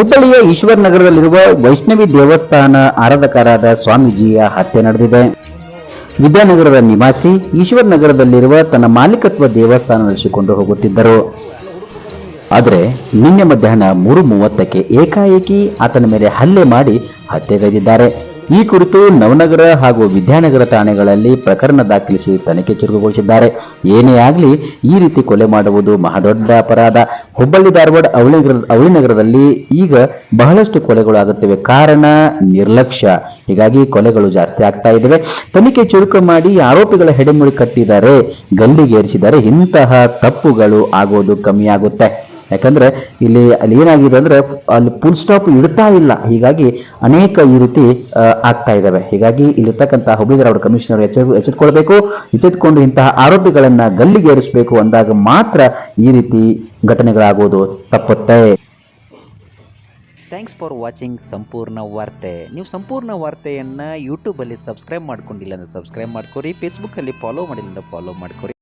ಹುಬ್ಬಳ್ಳಿಯ ಈಶ್ವರ್ ನಗರದಲ್ಲಿರುವ ವೈಷ್ಣವಿ ದೇವಸ್ಥಾನ ಆರಾಧಕರಾದ ಸ್ವಾಮೀಜಿಯ ಹತ್ಯೆ ನಡೆದಿದೆ. ವಿದ್ಯಾನಗರದ ನಿವಾಸಿ ಈಶ್ವರ್ ನಗರದಲ್ಲಿರುವ ತನ್ನ ಮಾಲೀಕತ್ವ ದೇವಸ್ಥಾನ ನಡೆಸಿಕೊಂಡು ಹೋಗುತ್ತಿದ್ದರು. ಆದರೆ ನಿನ್ನೆ ಮಧ್ಯಾಹ್ನ ಮೂರು ಮೂವತ್ತಕ್ಕೆ ಏಕಾಏಕಿ ಆತನ ಮೇಲೆ ಹಲ್ಲೆ ಮಾಡಿ ಹತ್ಯೆಗೈದಿದ್ದಾರೆ. ಈ ಕುರಿತು ನವನಗರ ಹಾಗೂ ವಿದ್ಯಾನಗರ ಠಾಣೆಗಳಲ್ಲಿ ಪ್ರಕರಣ ದಾಖಲಿಸಿ ತನಿಖೆ ಚುರುಕುಗೊಳಿಸಿದ್ದಾರೆ. ಏನೇ ಆಗಲಿ, ಈ ರೀತಿ ಕೊಲೆ ಮಾಡುವುದು ಮಹಾದೊಡ್ಡ ಅಪರಾಧ. ಹುಬ್ಬಳ್ಳಿ ಧಾರವಾಡ ಅವಳಿ ನಗರದಲ್ಲಿ ಈಗ ಬಹಳಷ್ಟು ಕೊಲೆಗಳು ಆಗುತ್ತಿವೆ. ಕಾರಣ ನಿರ್ಲಕ್ಷ್ಯ. ಹೀಗಾಗಿ ಕೊಲೆಗಳು ಜಾಸ್ತಿ ಆಗ್ತಾ ಇದ್ದಾವೆ. ತನಿಖೆ ಚುರುಕು ಮಾಡಿ ಆರೋಪಿಗಳ ಹೆಡೆಮುಳಿ ಕಟ್ಟಿದ್ದಾರೆ. ಗಲ್ಲಿಗೇರಿಸಿದರೆ ಇಂತಹ ತಪ್ಪುಗಳು ಆಗೋದು ಕಮ್ಮಿ ಆಗುತ್ತೆ. ಯಾಕಂದ್ರೆ ಇಲ್ಲಿ ಅಲ್ಲಿ ಏನಾಗಿದೆ ಅಂದ್ರೆ ಅಲ್ಲಿ ಫುಲ್ ಸ್ಟಾಪ್ ಇಡ್ತಾ ಇಲ್ಲ. ಹೀಗಾಗಿ ಅನೇಕ ಈ ರೀತಿ ಆಗ್ತಾ ಇದ್ದಾವೆ ಹೀಗಾಗಿ ಇಲ್ಲಿರ್ತಕ್ಕಂತಹ ಹುಬ್ಬಳ್ಳಿ ಧಾರವಾಡ ಕಮಿಷನರ್ ಎಚ್ಚರ, ಎಚ್ಚೆತ್ಕೊಳ್ಬೇಕು. ಎಚ್ಚೆತ್ಕೊಂಡು ಇಂತಹ ಆರೋಪಿಗಳನ್ನ ಗಲ್ಲಿಗೇರಿಸಬೇಕು ಅಂದಾಗ ಮಾತ್ರ ಈ ರೀತಿ ಘಟನೆಗಳಾಗುವುದು ತಪ್ಪುತ್ತೆ. ಥ್ಯಾಂಕ್ಸ್ ಫಾರ್ ವಾಚಿಂಗ್ ಸಂಪೂರ್ಣ ವಾರ್ತೆ ನೀವು ಸಂಪೂರ್ಣ ವಾರ್ತೆಯನ್ನು ಯೂಟ್ಯೂಬಲ್ಲಿ ಸಬ್ಸ್ಕ್ರೈಬ್ ಮಾಡ್ಕೊಂಡಿಲ್ಲ ಅಂದರೆ ಸಬ್ಸ್ಕ್ರೈಬ್ ಮಾಡ್ಕೊರಿ. ಫೇಸ್ಬುಕ್ಕಲ್ಲಿ ಫಾಲೋ ಮಾಡಿಲ್ಲ ಅಂದರೆ ಫಾಲೋ ಮಾಡ್ಕೊರಿ.